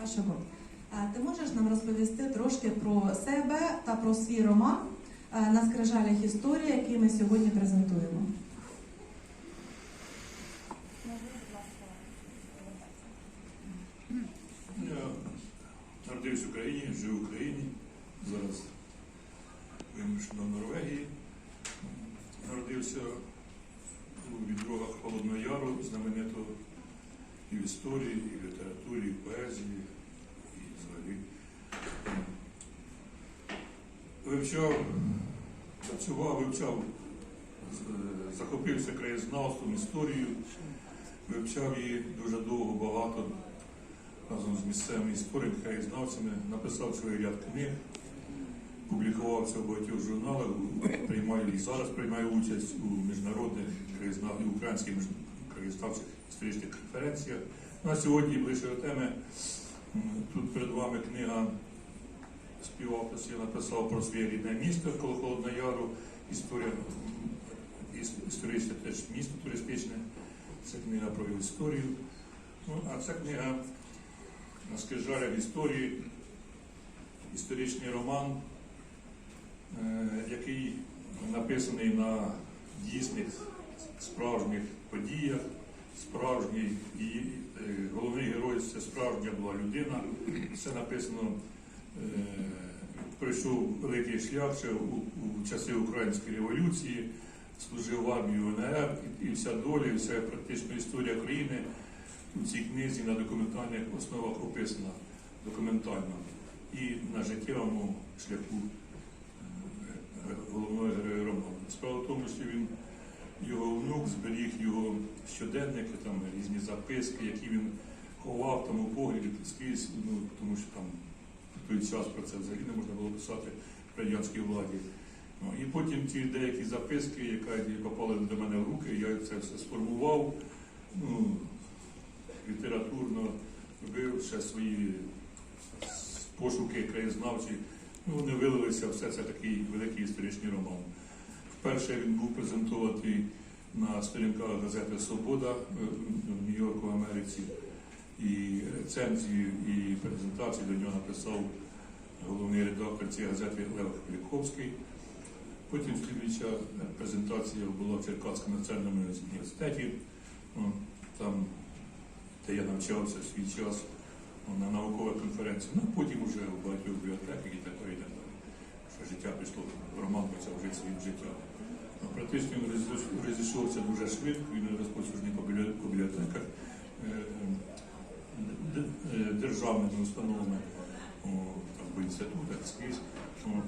Вашого. Е, Ти можеш нам розповісти трошки про себе та про свій роман е, на скрижалях історії, який ми сьогодні презентуємо? Я народився в Україні, жив в Україні. Зараз вимушено в Норвегії. Народився у відрогах Холодного Яру, знаменитого і в історії, і в літературі, і в поезії, і взагалі. Вивчав, працював, вивчав, захопився краєзнавством, історією, вивчав її дуже довго, багато разом з місцевими істориками, краєзнавцями, написав цілий ряд книг, публікувався в багатьох журналах, приймаю і зараз приймаю участь у міжнародних краєзнав... і українських краєзнавчих історичних конференціях. Ну, а сьогодні ближче до теми. Тут перед вами книга співопис. Я написав про своє рідне місто коло Холодного Яру. Історія історичне теж місто туристичне. Це книга про історію. Ну, а ця книга на скрижалях історії, історичний роман, е, який написаний на дійсних справжніх подіях, справжній і е, головний герой це справжня була людина. Це написано, е, пройшов великий шлях ще у, часи Української революції, служив в армії УНР, і, вся доля, і вся практично історія країни у цій книзі на документальних основах описана документально і на життєвому шляху е, головного героя роману. Справа в тому, що він його внук зберіг його щоденники, там різні записки, які він ховав там у погляді скрізь, ну, тому що там в той час про це взагалі не можна було писати при радянській владі. Ну, і потім ті деякі записки, які попали до мене в руки, я це все сформував. Ну, літературно робив ще свої пошуки краєзнавчі. Ну, вони вилилися, все це такий великий історичний роман. Вперше він був презентований на сторінках газети Свобода в Нью-Йорку, в Америці. І рецензію, і презентацію до нього написав головний редактор цієї газети Лев Вільковський. Потім слідуюча презентація була в Черкаському національному університеті. Там де я навчався свій час на науковій конференції, ну потім вже у багатьох бібліотеках і так далі. Що життя пішло, роман почав жити своїм життям. Практично він розійшовся дуже швидко, він розповсюджений по бібліотеках е, д- е, державними установами, в інститутах, скрізь. Ну,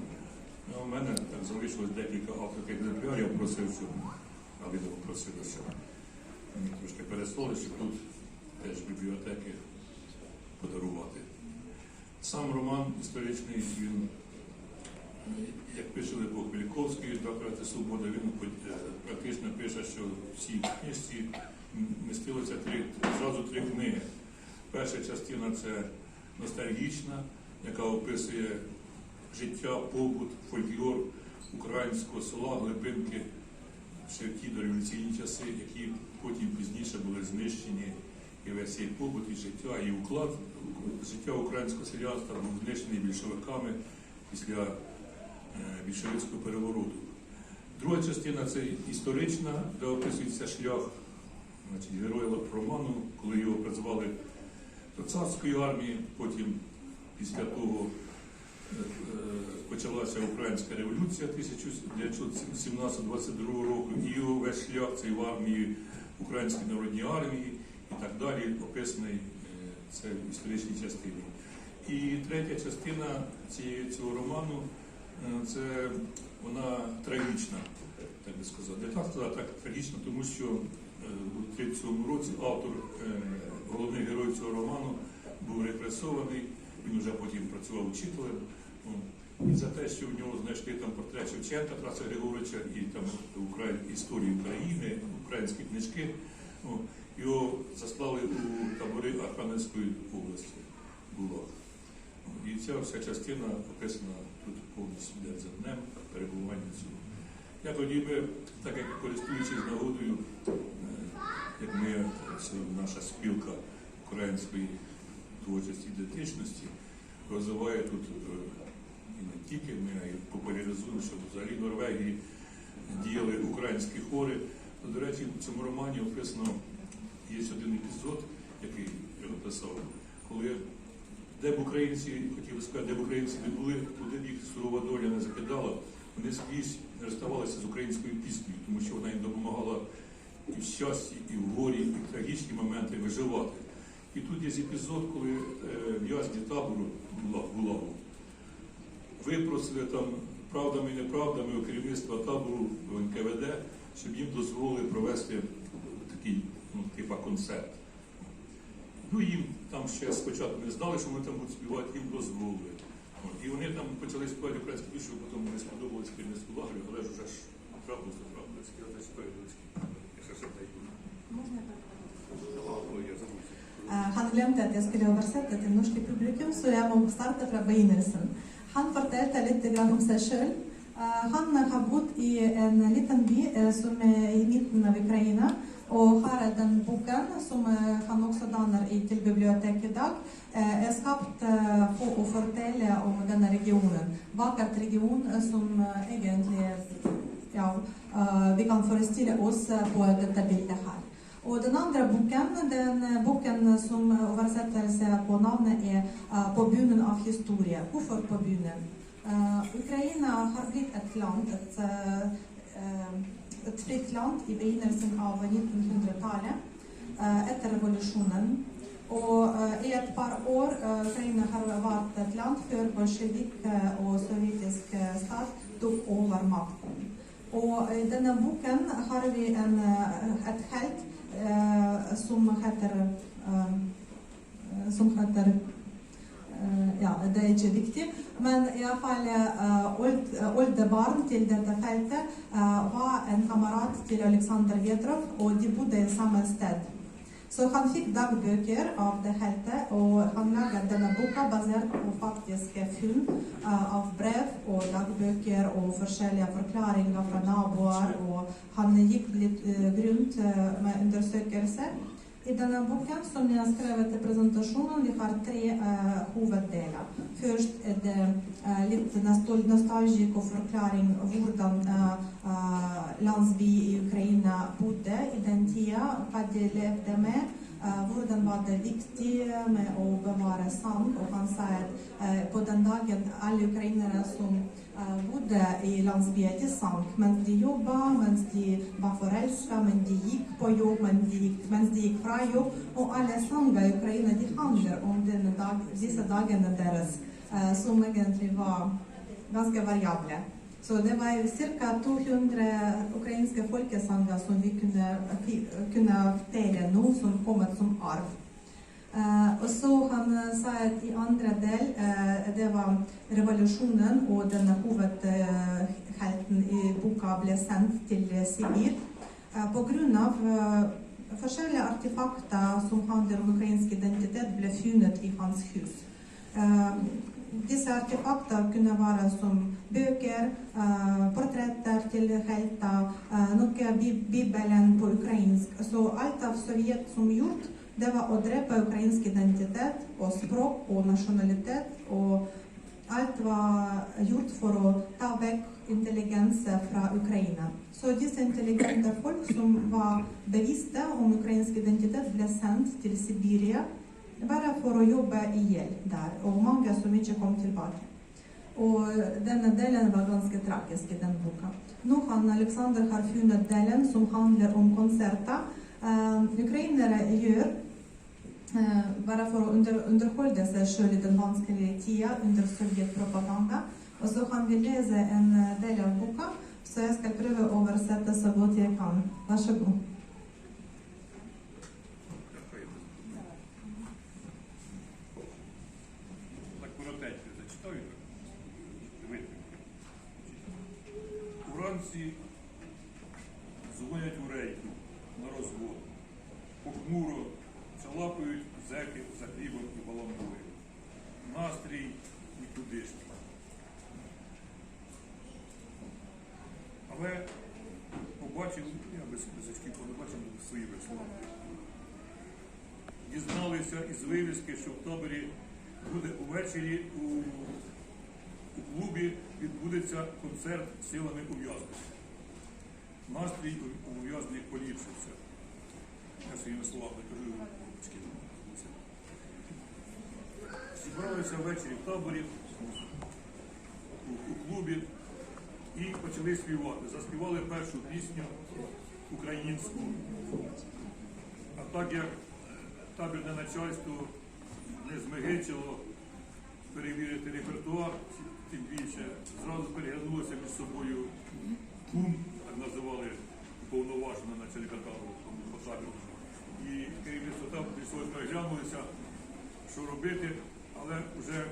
У мене так залишилось декілька авторських екземплярів, я просив, щоб Аліна попросила, щоб мені трошки переслали, щоб тут теж бібліотеки подарувати. Сам роман історичний, він, е, як пише Лепох Вільковський, доктор Свобода, він е, практично пише, що в цій книжці містилося три, зразу три книги. Перша частина це ностальгічна, яка описує життя, побут, фольклор українського села, глибинки ще в ті дореволюційні часи, які потім пізніше були знищені і весь цей побут, і життя, і уклад життя українського селянства був знищений більшовиками після більшовицького перевороту. Друга частина це історична, де описується шлях значить, героя роману, коли його призвали до царської армії, потім після того е, е, почалася українська революція 1917-22 року, і його весь шлях цей в армії Української народній армії і так далі описаний е, це в історичній частині. І третя частина цієї, цього роману е, це вона трагічна, так би сказати. Не так сказати, так трагічна, тому що е, у 37 році автор, е, головний герой цього роману, був репресований, він вже потім працював учителем. І за те, що в нього знайшли там портрет Шевченка Тараса Григоровича і там Украї- історії України, українські книжки, його заслали у табори Архангельської області. Було. І ця вся частина описана повністю день за днем перебування цього. Я тоді би, так як користуючись нагодою, е, як ми, наша спілка української творчості ідентичності, розвиває тут е, і не тільки ми, а й популяризуємо, що взагалі в Норвегії діяли українські хори. До речі, в цьому романі описано є один епізод, який я написав, коли де б українці, хотів сказати, де б українці не були, туди їх сурова доля не закидала, вони скрізь не розставалися з українською піснею, тому що вона їм допомагала і в щасті, і в горі, і в трагічні моменти виживати. І тут є епізод, коли е, в'язні табору була, була випросили там правдами і неправдами у керівництва табору НКВД, щоб їм дозволили провести такий ну, типа концерт. Ну їм там ще спочатку не знали, що вони там будуть співати, їм дозволили. І вони там почали співати українську пісню, потім не сподобалось керівництву лагерю, але ж вже ж трапилось, трапилось. Я даю. Я забув. Eh, Han glemte at jeg skulle oversette til norske publikum, så jeg må starte fra begynnelsen. Han fortalte litt grann om seg sjøl. Han har bodd i en liten by som er i midten av Ukraina, Och här är den boken som eh, han också donar i till biblioteket idag. Eh, är skapt för att förtälla om den här regionen. Vackert region eh, som egentligen, ja, vi kan föreställa oss på detta bild här. Och den andra boken, den boken som översätter sig på namnet är På bunen av historia. Varför på bunen? Ukraina har blivit ett land, ett, ett fritt land i begynnelsen av 1900-talet eh, efter revolutionen. Och eh, i ett par år eh, Ukraina har varit ett land för bolsjevik och sovjetisk stat tog över makten. Och i denna boken har vi en, ett helt som heter, som heter Eh, ja, det är inte viktigt. Men i alla fall, eh, eh, Olde barn till detta fältet var en kamrat till Alexander Vetrov och de bodde i samma städ. Så han fick dagböcker av det fältet och han lagade denna boken baserad på faktiska fynd av brev och dagböcker och försäljliga förklaringar från nabor och han gick lite grymt med undersökelser. I denne boken som jeg har skrevet til presentasjonen, vi har tre eh, hoveddeler. Først er det eh, litt nostal- nostalgikk og forklaring hvordan eh, eh, landsby i Ukraina bodde i den tida, hva de levde med. Eh, vården var det viktiga med att bevara Sank och han sa att eh, på den dagen alla ukrainare som eh, bodde i landsbygden sank, men de jobbade, men de var förälskade, men de gick på jobb, men de gick, men de gick från jobb. Och alla sanka i Ukraina, de handlar om den dag, dessa dagarna deras. Som egentligen var ganska variabla. Så det var cirka 200 ukrainska folkesanger som vi kunde, kunde dela nu som kommit som arv. Uh, och så han eh, sa att i andra del, uh, det var revolutionen och den huvudhälften uh, i boken blev sänd till Sibir på grund av Forskjellige artefakter som handlar om ukrainsk identitet, blev funnet i hans hus. Dessa artefakter kunde vara som böcker, eh, porträtt till hjältar, eh, några bibeln på ukrainsk. Så allt av Sovjet som gjort, det var att dräpa ukrainsk identitet och språk och nationalitet och allt var gjort för att ta bort intelligenser från Ukraina. Så dessa intelligenta folk som var bevissta om ukrainsk identitet blev sända till Sibirien bara för att jobba ihjäl där och många som inte kom tillbaka. Och denna delen var ganska tragisk i den boken. Nu har Alexander har funnit delen som handlar om konserter uh, ukrainare gör uh, bara för att under, underhålla sig själv i den vanskliga tiden under Sovjetpropaganda. Och så han vill läsa en eh, del av boken, så jag ska pröva översätta så gott jag kan. Varsågod. Уранці дзвонять у рейку на розвод. Похмуро залапають зеки за хлібом і баламбою. Настрій нікудишній. Але побачив, я без, без очків не бачив свої слова. дізналися із вивіски, що в таборі буде увечері у, у клубі відбудеться концерт силами ув'язнених. Настрій у- у ув'язнених поліпшився. Я своїми словами кажу. Зібралися ввечері в таборі, у, клубі і почали співати. Заспівали першу пісню українську. А так як табірне начальство не змигичило перевірити репертуар, зразу переглянулося між собою кум, так називали повноважено начальника табору по табору. І керівництво табору прийшло переглянулися, що робити, але вже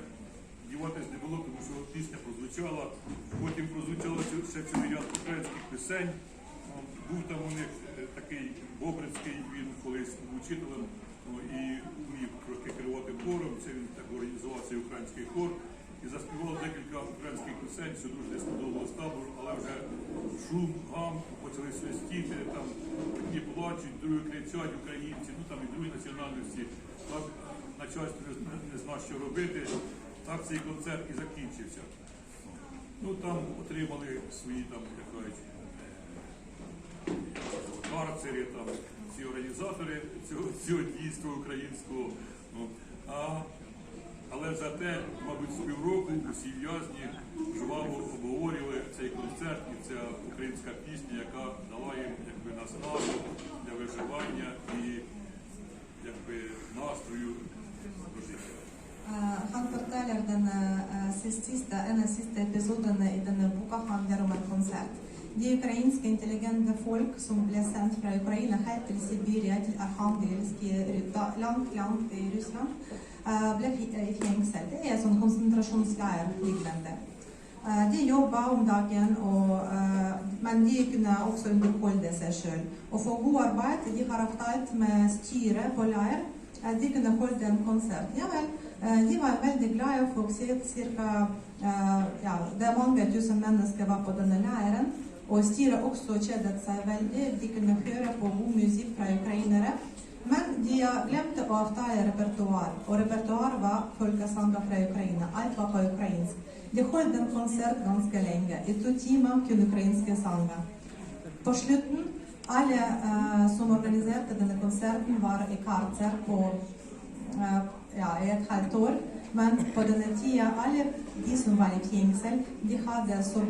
діватись не було, тому що пісня прозвучала. Потім прозвучало ще- цілий ряд українських пісень. Був там у них е, такий Бобрицький, він колись був учителем і вмів трошки керувати хором. Це він так організував цей український хор і заспівав декілька українських пісень, що дуже сподобалось табору, але вже шум, гам, почали свистіти, там одні плачуть, другі кричать українці, ну там і другі національності. Так начальство не, зна- не знає, що робити. Так цей концерт і закінчився. Ну там отримали свої там, як кажуть, карцері, там ці організатори цього, цього дійства українського. Ну, а, але зате, мабуть, з півроку усі в'язні жваво обговорювали цей концерт і ця українська пісня, яка дала їм якби наснагу для виживання і якби настрою до життя. Han forteller eh, siste, en siste episodene i denne boka handler om en. Det ukrainska intelligenta folk som blev sänt från Ukraina här till Sibirien, till Arkhangelsk, långt, långt i Ryssland, eh, blev i fängelse. Det är som koncentrationsläger liknande. Eh, de jobbade om dagen, och, eh, men de kunde också underhålla sig själva. Och för god arbete, de har avtalat med styre på läger, de kunde hålla en konsert. Javäl, de var väldigt glada för att se cirka, ja, det är många tusen människor var på den här. Og styret også kjedet seg veldig. De kunne høre på god musikk fra ukrainere. Men de glemte å avtale repertoar, og repertoar var folkesanger fra Ukraina. Alt var på ukrainsk. De holdt en konsert ganske lenge, i to timer kun ukrainske sanger. På slutten, alle eh, som organiserte denne konserten, var i karter på eh, ja, et halvt år. Men på denne tida, alle de som var influenser, de hade så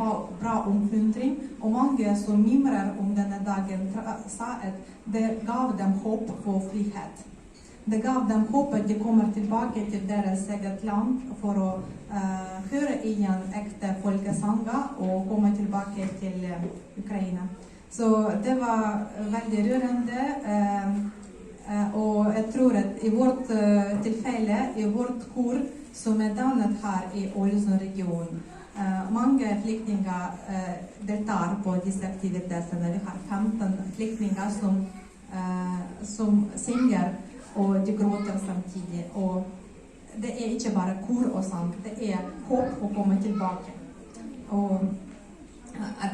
bra omkuntring och många som mimrar om denna dagen sa att det gav dem hopp och frihet. Det gav dem hopp att de kommer tillbaka till deras eget land för att uh, eh, höra igen äkta folkesånger och komma tillbaka till uh, eh, Ukraina. Så det var väldigt rörande. Uh, eh, och jag tror att i vårt tillfälle, i vårt kor, som är Mädalen här i Ålesundregion, eh, många flyktingar eh, deltar på dessa aktiviteter. Vi har 15 flyktingar som, eh, som sjunger och de gråter samtidigt. Och det är inte bara kor och sång, det är hopp att komma tillbaka. Och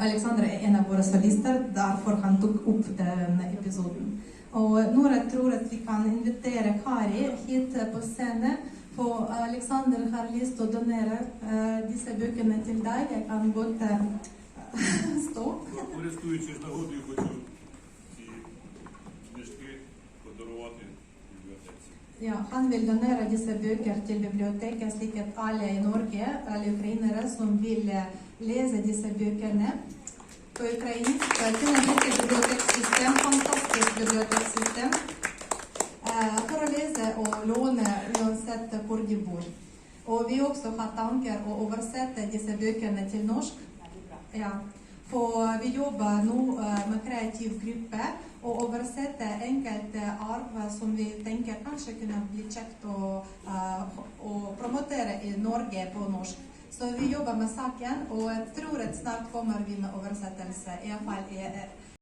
Alexander är en av våra solister, därför han tog upp den episoden. Och några tror att vi kan invitera Kari hit på scenen for Alexander har lyst å donere eh, disse bøkene til deg. Jeg kan godt eh, stå. Користуючись нагодою, хочу ці книжки подарувати бібліотеці. Ja, han vil donere disse bøker til biblioteket, slik at alle i Norge, alle ukrainere som vil eh, lese disse bøkene på ukrainsk eh, til lite biblioteksystem, fantastisk biblioteksystem, översätter kurdibor. Och vi också har tankar att översätta dessa böckerna till norsk. Ja. För vi jobbar nu eh, med kreativ grupper och översätter enkelt eh, arv som vi tänker kanske kunna bli käckt och, eh, och promotera i Norge på norsk. Så vi jobbar med saken och jag tror att snart kommer vi med översättelse, i alla fall i